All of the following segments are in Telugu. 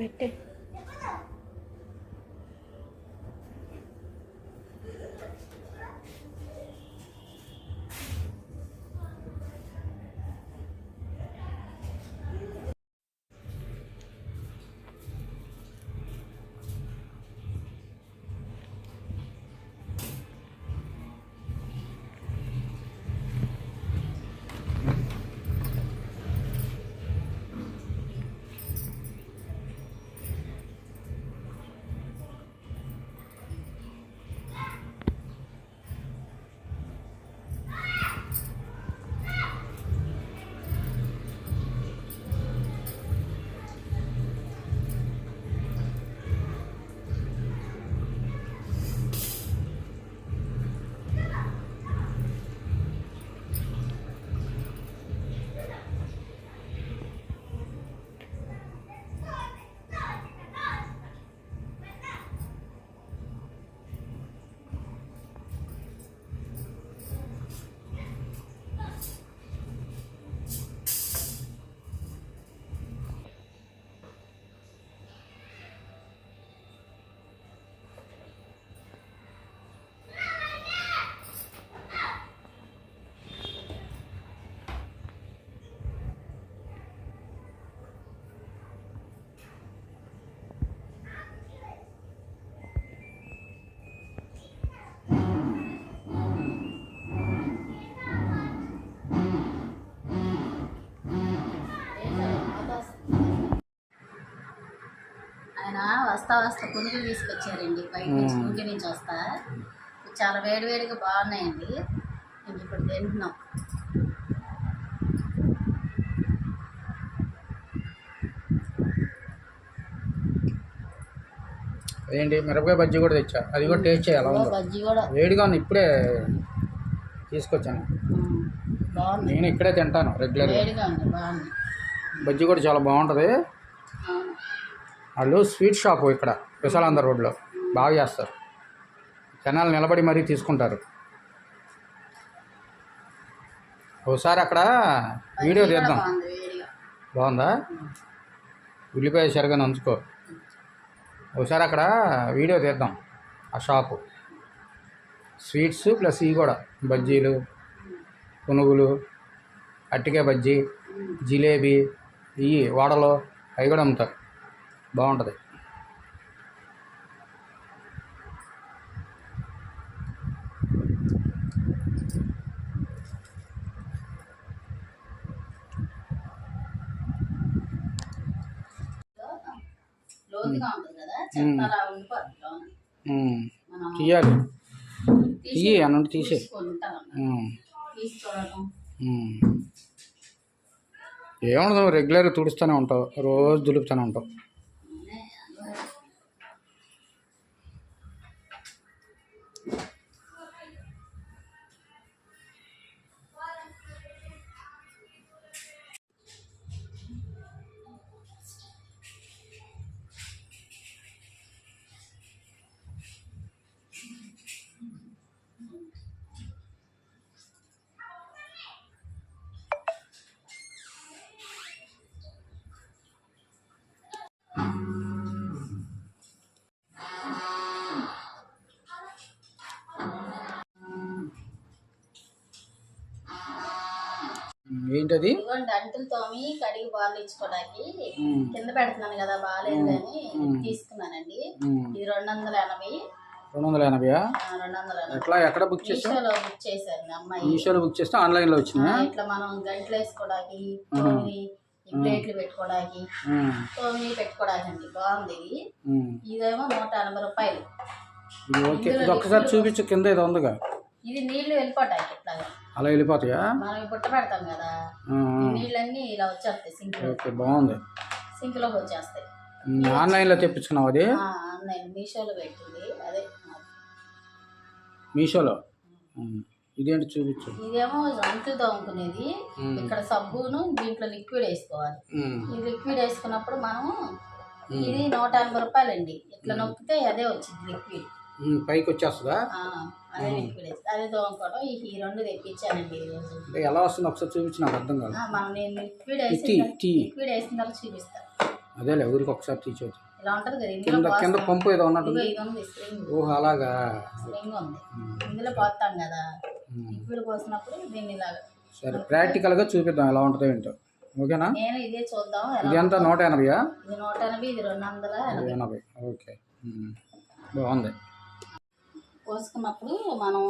అక్కడ వస్తా వస్తా పునుగులు తీసుకొచ్చారండి. బయట నుంచి ఇంటి నుంచి వస్తా. చాలా వేడివేడిగా బాగున్నాయండి. ఇంక ఇప్పుడు తింటున్నాం. ఏంటి? మిరపకాయ బజ్జీ కూడా తెచ్చా? అది కూడా టేస్ట్ చేయాలి బజ్జీ కూడా. వేడిగా ఉంది ఇప్పుడే తీసుకొచ్చాను. నేను ఇక్కడే తింటాను రెగ్యులర్గా. వేడిగా ఉంది బాగుంది. బజ్జీ కూడా చాలా బాగుంటుంది. వాళ్ళు స్వీట్ షాప్ ఇక్కడ విశాలాంధ్ర రోడ్లో. బాగా చేస్తారు. జనాలు నిలబడి మరీ తీసుకుంటారు. ఒకసారి అక్కడ వీడియో తీద్దాం. బాగుందా ఉల్లిపాయ సరిగా నంచుకో ఒకసారి అక్కడ వీడియో తీద్దాం ఆ షాపు. స్వీట్స్ ప్లస్ ఇవి కూడా బజ్జీలు పునుగులు అట్టికాయ బజ్జీ జిలేబీ ఇవి వాడలో అవి కూడా అమ్ముతారు. బాగుంటుంది. తీయాలి. తీయి అన్నంటి తీసే. ఏముండదు రెగ్యులర్గా తుడుస్తూనే ఉంటావు రోజు దులుపుతూనే ఉంటావు. అంటులు తోమి కడిగి బాల్ ఇచ్చుకోవడానికి కింద పెడుతున్నాను కదా బాగాలేదు అని తీసుకున్నానండి. ఇది రెండు వందల ఎనభై. రెండు వందల ఎనభై. ఎట్లా ఎక్కడ బుక్ మీషోలో బుక్ అమ్మాయి. బుక్ చేస్తే ఆన్లైన్లో ఆ, వచ్చినాయా ఇట్లా మనం గంటలు వేసుకోవడానికి ప్లేట్లు పెట్టుకోవడానికి తోమి పెట్టుకోవడానికి అండి బాగుంది ఇది. ఇదేమో నూట ఎనభై రూపాయలు. ఇది ఒక్కసారి చూపించు కింద ఇది ఉందిగా. ఇది నీళ్ళు వెళ్ళిపోటాయి ఇట్లాగా అలా వెళ్ళిపోతాయా? మనం బుట్ట పెడతాం కదా. నీళ్ళన్నీ ఇలా వచ్చేస్తాయి సింక్ ఓకే బాగుంది. సింక్లోకి వచ్చేస్తాయి ఆన్లైన్లో తెప్పించుకున్నావు అది? ఆన్లైన్ మీషోలో పెట్టింది. అదే. మీషోలో? ఇదేంటి చూపించు. ఇదేమో అంట్లు తోముకునేది. ఇక్కడ సబ్బును దీంట్లో లిక్విడ్ వేసుకోవాలి. ఈ లిక్విడ్ వేసుకున్నప్పుడు మనము ఇది నూట ఎనభై రూపాయలండి. ఇట్లా నొక్కితే అదే వచ్చింది లిక్విడ్. పైకి వచ్చేస్తుందా? అదే లిక్విడ్ వేసి అదే తోముకోవడం ఈ ఈ రెండు తెప్పించానండి ఈరోజు అంటే ఎలా వస్తుంది? ఒకసారి చూపించు నాకు అర్థం కాదు. మనం నేను లిక్విడ్ టీ, వేసి టీ. లిక్విడ్ వేసిన తర్వాత చూపిస్తాను అదేలే ఊరికి ఒకసారి తీసేది ఇలా ఉంటుంది కదా ఇందులో. పంపు ఏదో ఇది ఉంది స్ప్రింగ్. ఓహో అలాగా. స్ప్రింగ్ ఉంది. ఇందులో పోస్తాం కదా. ఉమ్. లిక్విడ్ పోసినప్పుడు దీన్ని ఇలాగా సరే ప్రాక్టికల్గా చూపిద్దాం ఎలా ఉంటుందో ఏంటో. ఓకేనా? నేను ఇదే చూద్దాం. ఎలా ఇది ఎంత? నూట ఎనభైయా? ఇది నూట ఎనభై ఇది రెండు వందల ఎనభై. ఎనభై. ఓకే. ఉమ్, బాగుంది. పోసుకున్నప్పుడు మనం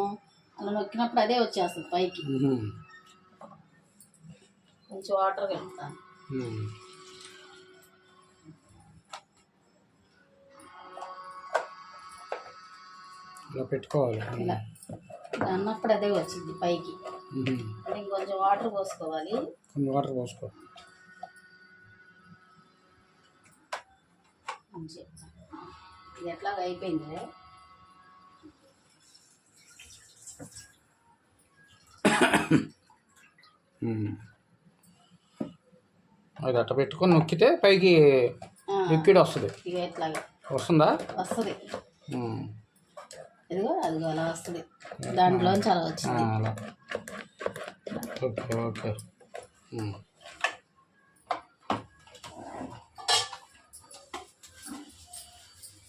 అలా నొక్కినప్పుడు అదే వచ్చేస్తుంది పైకి. కొంచెం వాటర్ కలుపుతాను. ఇలా పెట్టుకోవాలి. అన్నప్పుడు అదే వచ్చింది పైకి. ఇంకొంచెం వాటర్ పోసుకోవాలి. కొన్ని వాటర్ పోసుకో. ఇది ఎట్లా అయిపోయింది. అది అట్ట పెట్టుకొని నొక్కితే పైకి లిక్విడ్ వస్తుంది. వస్తుందా? వస్తుంది. ఇదిగో అదిగో అలా వస్తుంది. దాంట్లోంచి అలా వచ్చింది. Okay okay.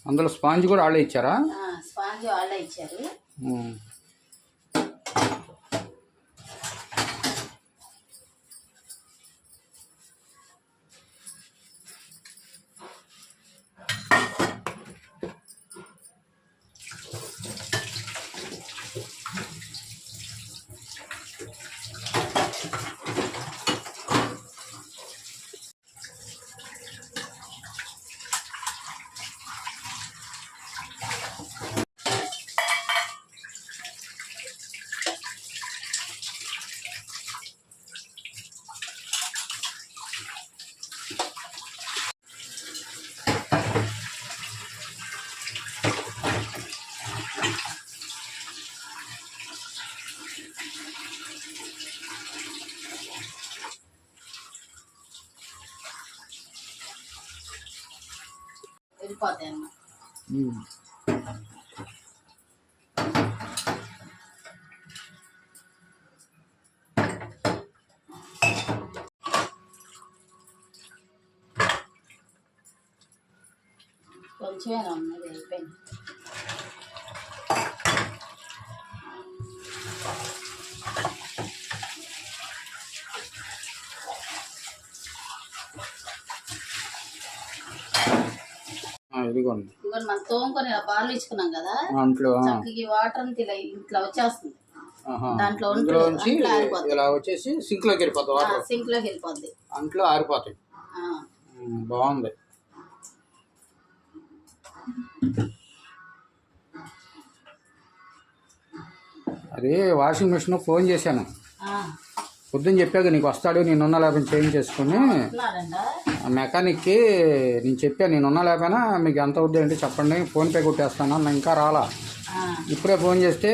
అందులో స్పాంజ్ కూడా వాళ్ళే ఇచ్చారా? స్పాంజ్ వాళ్ళే ఇచ్చారు. ఉమ్. వెళ్ళిపోతాయి అన్నమాట ఉమ్. కొంచెమేనా ఉన్నది అయిపోయింది ఆ, ఇదిగోండి ఇదిగో మనం తోముకొని బార్లు ఇచ్చుకున్నాం కదా చక్కగా వాటర్ ఇట్లా వచ్చేస్తుంది. దాంట్లో ఇలా వచ్చేసి సింక్లోకి వెళ్ళిపోతుంది వాటర్. సింక్లోకి వెళ్ళిపోద్ది. అంట్లో ఆరిపోతాయి. బాగుంది. అది వాషింగ్ మిషన్ ఫోన్ చేశాను. పొద్దున్న చెప్పాక నీకు వస్తాడు నేనున్న లేకపోతే చేంజ్ చేసుకుని మెకానిక్కి నేను చెప్పాను నేనున్న లేకపోయినా మీకు ఎంత అవుద్ది ఏంటి చెప్పండి ఫోన్పే కొట్టేస్తాను అన్న ఇంకా రాలా. ఇప్పుడే ఫోన్ చేస్తే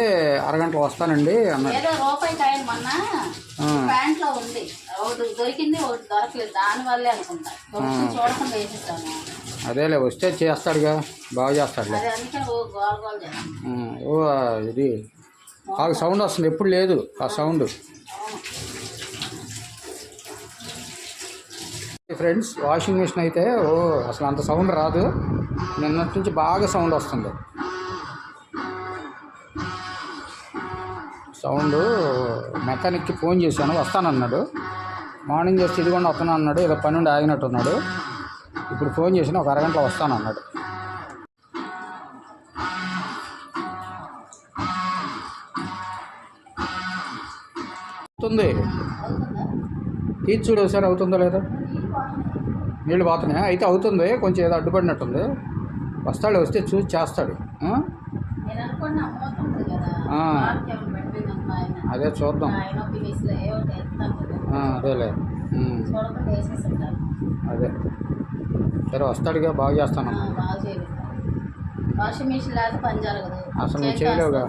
అరగంటలో వస్తానండి అన్నాడు. దొరికింది దొరకలేదు. అనుకుంటా. చూడకుండా వేసేసాను. అదేలే వస్తే చేస్తాడుగా బాగా చేస్తాడులే. ఓ ఇది బాగా సౌండ్ వస్తుంది ఎప్పుడు లేదు ఆ సౌండ్. ఫ్రెండ్స్ వాషింగ్ మిషన్ అయితే ఓ అసలు అంత సౌండ్ రాదు. నిన్నటి నుంచి బాగా సౌండ్ వస్తుంది. సౌండ్ మెకానిక్కి ఫోన్ చేశాను వస్తానన్నాడు. మార్నింగ్ చేస్తే ఇదిగోండి వస్తాను అన్నాడు ఏదో పని ఉండి ఆగినట్టున్నాడు. ఇప్పుడు ఫోన్ చేసిన ఒక అరగంటలో వస్తాను అన్నాడు అవుతుంది. తీర్చుడు తీసి ఒకసారి అవుతుందో లేదో. నీళ్ళు పోతున్నాయా? అయితే అవుతుంది. కొంచెం ఏదో అడ్డుపడినట్టుంది. వస్తాడు వస్తే చూసి చేస్తాడు. అదే చూద్దాం. అదేలే. అదే. సరే వస్తాడుగా బాగా చేస్తాను. అసలు నువ్వు చేయలేవుగా.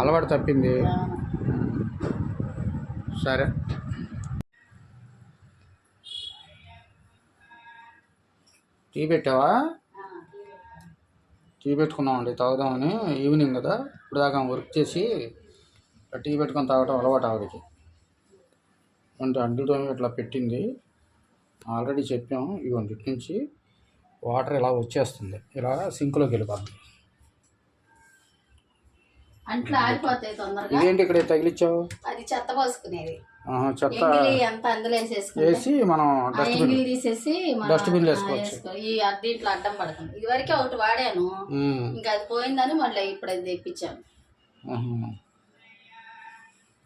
అలవాటు తప్పింది. సరే. టీ పెట్టావా. టీ పెట్టుకున్నామండి తాగుదామని. ఈవినింగ్ కదా ఇప్పుడు దాకా వర్క్ చేసి టీ పెట్టుకొని తాగటం అలవాటు ఆవిడకి. అంటే అడ్డుతో ఇట్లా పెట్టింది. ఆల్రెడీ చెప్పాం ఇటు నుంచి వాటర్ ఇలా వచ్చేస్తుంది. ఇలా సింక్లోకి వెళ్ళిపోతుంది ఇదేంటి ఇక్కడ తగిలిచ్చావు? అది చెత్త పోసుకునేది. చెత్త అంత అందులో వేసి మనం డస్ట్బిన్ తీసేసి ఆ, వేసుకోవచ్చు. వేసుకో. ఈ దీంట్లో అడ్డం పడుతుంది ఇది వరకే ఒకటి వాడాను. ఇంకా అది పోయిందని మళ్ళీ ఇప్పుడు అది తెప్పించాను.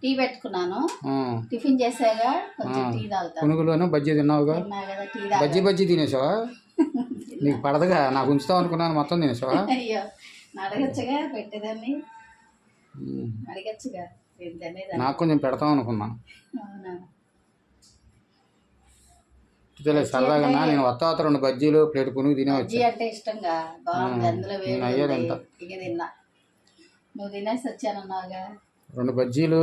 టీ పెట్టుకున్నాను. టిఫిన్ చేసాగా కొంచెం టీ తాగుతాను పునుగులోనే బజ్జీ తిన్నావుగా? బజ్జీ బజ్జీ తినేసావా? నీకు పడదుగా నాకు ఉంచుతావు అనుకున్నాను మొత్తం తినేసావా? అయ్యో అడగచ్చుగా పెట్టేదాన్ని. అడగచ్చుగా నాకు కొంచెం పెడతాం తెలియదు సరదాగా నేను వత్త వత్త రెండు బజ్జీలు ప్లేట్ పునుగు తినే బజ్జీ వచ్చా అంటే ఇష్టంగా. నువ్వు తినేసి వచ్చానన్నావుగా? రెండు బజ్జీలు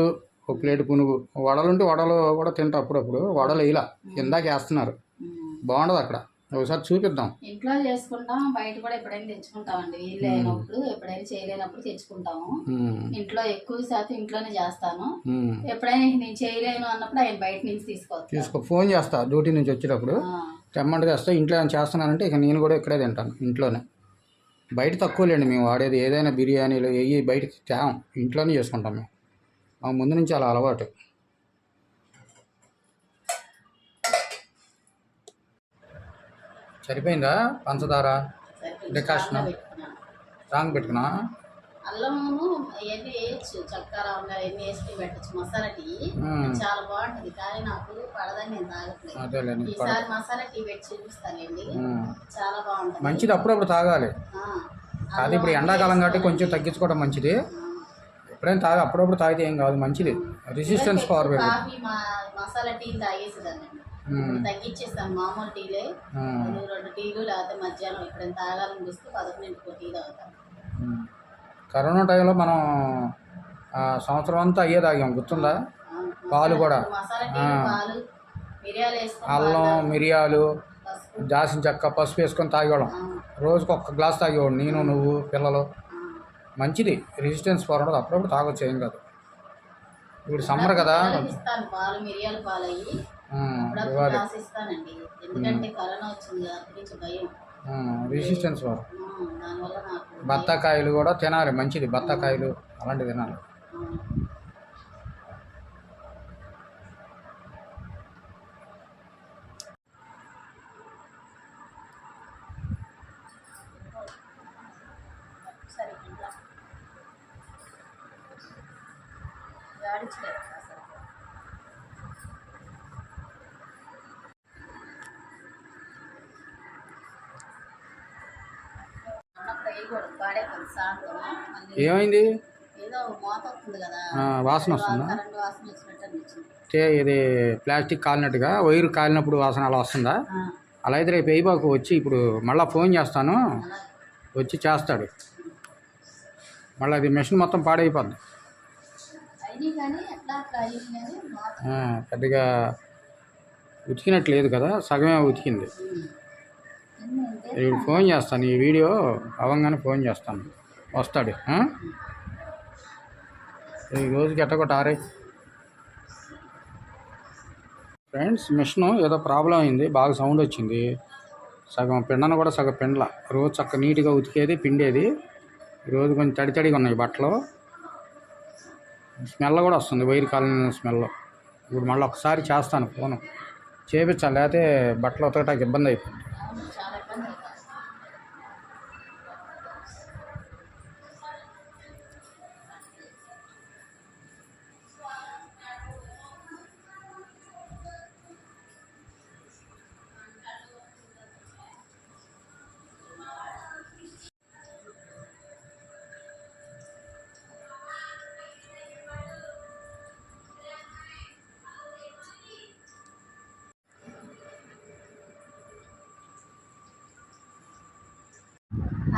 ఒక ప్లేట్ పునుగు. వడలు ఉంటే వడలు కూడా తింటా అప్పుడప్పుడు. వడలు ఇలా ఇందాక వేస్తున్నారు. బాగుండదు అక్కడ. ఒకసారి చూపిద్దాం. ఇంట్లో చేసుకుంటాం బయట కూడా ఎప్పుడైనా తెచ్చుకుంటామండి. వీళ్ళు అయినప్పుడు ఎప్పుడైనా చేయలేనప్పుడు తెచ్చుకుంటాము. ఇంట్లో ఎక్కువ శాతం ఇంట్లోనే చేస్తాను. ఎప్పుడైనా నేను చేయలేను అన్నప్పుడు ఆయన బయట నుంచి తీసుకొస్తాను. తీసుకో ఫోన్ చేస్తా డ్యూటీ నుంచి వచ్చేటప్పుడు. తెమ్మంటే తెస్తా ఇంట్లో ఏమైనా చేస్తున్నానంటే ఇక నేను కూడా ఇక్కడే తింటాను ఇంట్లోనే. బయట తక్కువలేండి మేము వాడేది ఏదైనా బిర్యానీలు ఏవి బయట తేం ఇంట్లోనే చేసుకుంటాం మేము. మా ముందు నుంచి అలా అలవాటు. సరిపోయిందా? పంచదార? డికాషన్ రాంగ్ పెట్టుకున్నా? అవన్నీ వేయచ్చు. చక్క లవంగా అవన్నీ వేసి పెట్టచ్చు. మసాలా టీ. చాలా బాగుంటుంది. కానీ నాకు పడదని నేను తాగట్లేదు. ఈసారి మసాలా టీ పెట్టి చూపిస్తానండి. చాలా బాగుంటుంది. మంచిది అప్పుడప్పుడు తాగాలి. అది ఇప్పుడు ఎండాకాలం కాబట్టి కొంచెం తగ్గించుకోవడం మంచిది. ఎప్పుడైనా తాగి అప్పుడప్పుడు తాగితే ఏం కాదు మంచిది. రెసిస్టెన్స్ పవర్ పెరుగుతుంది మసాలా టీ తాగేసేదాన్ని తగ్గించేస్తాను మామూలు టీలే. రెండు టీలు లేకపోతే మధ్యాహ్నం ఎప్పుడైనా తాగాలనిపిస్తే పదకొండింటికి టీ తాగుతాను ఉమ్. కరోనా టైంలో మనం సంవత్సరం అంతా అయ్యే తాగాం. గుర్తుందా. పాలు కూడా. అల్లం మిరియాలు దాసిన చెక్క పసుపు వేసుకొని తాగేవాళ్ళం. రోజుకి ఒక్క గ్లాస్ తాగేవాడు నేను నువ్వు పిల్లలు. మంచిది. రెసిస్టెన్స్ పవర్ ఉండదు అప్పుడప్పుడు తాగొచ్చు. ఏం కాదు. ఇప్పుడు సమ్మర్ కదా. పాలు మిరియాల పాలు అయ్యి ఇవ్వాలి. ఎందుకంటే కరోనా వచ్చింది భయం. రెసిస్టెన్స్ దానివల్ల నాకు బత్తాకాయలు కూడా తినాలి మంచిది. బత్తాకాయలు అలాంటివి తినాలి. సరే ఇంకా గాడించలేదు అసలు అన్నప్పుడు వేయకూడదు పాడైపోతుంది సాయంత్రం మళ్ళీ ఏమైంది? వాసన వస్తుందా? అంటే ఇది ప్లాస్టిక్ కాలినట్టుగా వైరు కాలినప్పుడు వాసన అలా వస్తుందా? అలా అయితే రేపు వేయబాకు వచ్చి ఇప్పుడు మళ్ళీ ఫోన్ చేస్తాను. వచ్చి చేస్తాడు. మళ్ళీ అది మెషిన్ మొత్తం పాడైపోద్ది. పెద్దగా ఉతికినట్టు లేదు కదా సగమే ఉతికింది. ఏంటంటే ఇప్పుడు ఫోన్ చేస్తాను ఈ వీడియో అవ్వగానే ఫోన్ చేస్తాను. వస్తాడు ఈ రోజుకి ఎట్టకొట్ట ఆరే ఫ్రెండ్స్ మిషన్ ఏదో ప్రాబ్లం అయింది బాగా సౌండ్ వచ్చింది. సగం పిండను కూడా సగం పిండల. రోజు చక్క నీట్గా ఉతికేది పిండేది. ఈరోజు కొంచెం తడి తడిగా ఉన్నాయి బట్టలు. స్మెల్ కూడా వస్తుంది వైర్ కాలనీ స్మెల్. ఇప్పుడు మళ్ళీ ఒకసారి చేస్తాను ఫోను. చేపించాలి లేకపోతే బట్టలు ఉతకటానికి ఇబ్బంది అయిపోయింది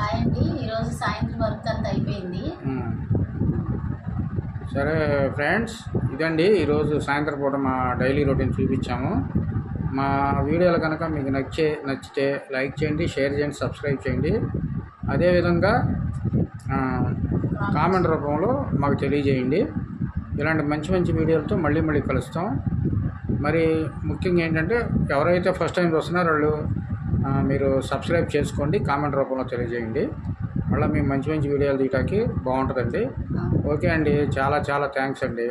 హాయ్ అండి ఈరోజు సాయంత్రం వర్క్ అంతా అయిపోయింది. సరే ఫ్రెండ్స్ ఇదండి. ఈరోజు సాయంత్రం పూట మా డైలీ రొటీన్ చూపించాము. మా వీడియోలు కనుక మీకు నచ్చే నచ్చితే లైక్ చేయండి షేర్ చేయండి సబ్స్క్రైబ్ చేయండి. అదేవిధంగా కామెంట్ రూపంలో మాకు తెలియజేయండి. ఇలాంటి మంచి మంచి వీడియోలతో మళ్ళీ మళ్ళీ కలుస్తాం. మరి ముఖ్యంగా ఏంటంటే ఎవరైతే ఫస్ట్ టైం వస్తున్నారో వాళ్ళు మీరు సబ్స్క్రైబ్ చేసుకోండి కామెంట్ రూపంలో తెలియజేయండి. మళ్ళీ మేము మంచి మంచి వీడియోలు తీయడానికి బాగుంటుందండి. ఓకే అండి చాలా చాలా థ్యాంక్స్ అండి.